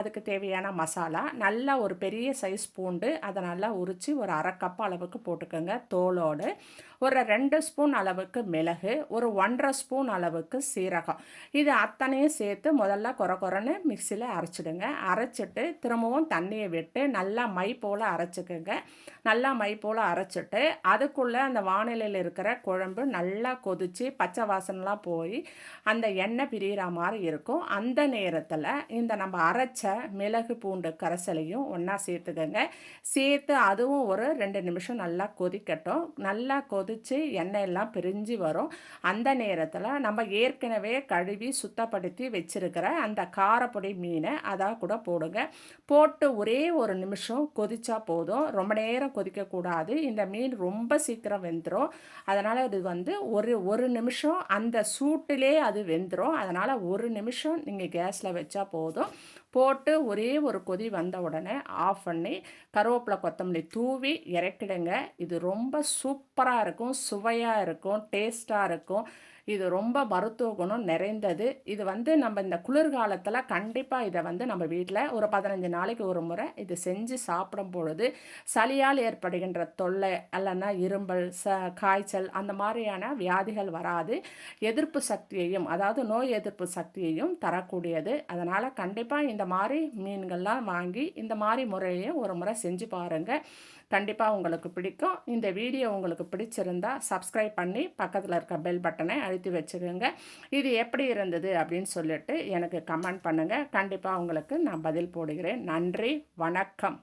அதுக்கு தேவையான மசாலா நல்லா ஒரு பெரிய சைஸ் பூண்டு அதை நல்லா உரித்து ஒரு அரை கப் அளவுக்கு போட்டுக்கோங்க தோலோடு. ஒரு ரெண்டு ஸ்பூன் அளவுக்கு மிளகு ஒரு ஒன்றரை ஸ்பூன் அளவுக்கு சீரகம். இது அத்தனையும் சேர்த்து முதல்ல குறை குறைன்னு மிக்சியில் அரைச்சிடுங்க. அரைச்சிட்டு திரும்பவும் தண்ணியை விட்டு நல்லா மை போல் அரைச்சிக்கோங்க. நல்லா மை போல் அரைச்சிட்டு அதுக்குள்ளே அந்த வானிலையில் இருக்கிற குழம்பு நல்லா கொதித்து பச்சை வாசனெலாம் போய் அந்த எண்ணெய் பிரிகிற மாதிரி இருக்கும். அந்த நேரத்தில் இந்த நம்ம அரைச்ச மிளகு பூண்டு கரைசலையும் ஒன்றா சேர்த்துக்கோங்க. சேர்த்து அதுவும் ஒரு ரெண்டு நிமிஷம் நல்லா கொதிக்கட்டும். நல்லா கொதித்து எண்ணெய் எல்லாம் பிரிஞ்சு வரும். அந்த நேரத்தில் நம்ம ஏற்கனவே கழுவி சுத்தப்படுத்தி வச்சுருக்கிற அந்த காரப்பொடி மீனை அதாக கூட போடுங்க. போட்டு ஒரே ஒரு நிமிஷம் கொதிச்சா போதும். ரொம்ப நேரம் கொதிக்கக்கூடாது இந்த மீன் ரொம்ப சீக்கிரம் வெந்துடும் அதனால் இது வந்து ஒரு ஒரு நிமிஷம் அந்த சூட்டிலே அது வெந்துடும் அதனால் ஒரு நிமிஷம் நீங்கள் கேஸில் வச்சா போதும். போட்டு ஒரே ஒரு கொதி வந்த உடனே ஆஃப் பண்ணி கருவேப்பிலை கொத்தமல்லி தூவி இறக்கிடுங்க. இது ரொம்ப சூப்பராக இருக்கும் சுவையாக இருக்கும் டேஸ்ட்டாக இருக்கும். இது ரொம்ப மருத்துவ குணம் நிறைந்தது. இது வந்து நம்ம இந்த குளிர்காலத்தில் கண்டிப்பாக இதை வந்து நம்ம வீட்டில் ஒரு பதினஞ்சு நாளைக்கு ஒரு முறை இது செஞ்சு சாப்பிடும் பொழுது சளியால் ஏற்படுகின்ற தொல்லை அல்லனா இரும்பல் ச காய்ச்சல் அந்த மாதிரியான வியாதிகள் வராது. எதிர்ப்பு சக்தியையும் அதாவது நோய் எதிர்ப்பு சக்தியையும் தரக்கூடியது. அதனால் கண்டிப்பாக இந்த மாதிரி மீன்கள்லாம் வாங்கி இந்த மாதிரி முறையையும் ஒரு முறை செஞ்சு பாருங்கள் கண்டிப்பாக உங்களுக்கு பிடிக்கும். இந்த வீடியோ உங்களுக்கு பிடிச்சிருந்தா சப்ஸ்கிரைப் பண்ணி பக்கத்தில் இருக்க பெல் பட்டனை அழுத்தி வச்சுக்கோங்க. இது எப்படி இருந்தது அப்படின்னு சொல்லிட்டு எனக்கு கமெண்ட் பண்ணுங்கள் கண்டிப்பாக உங்களுக்கு நான் பதில் போடுகிறேன். நன்றி. வணக்கம்.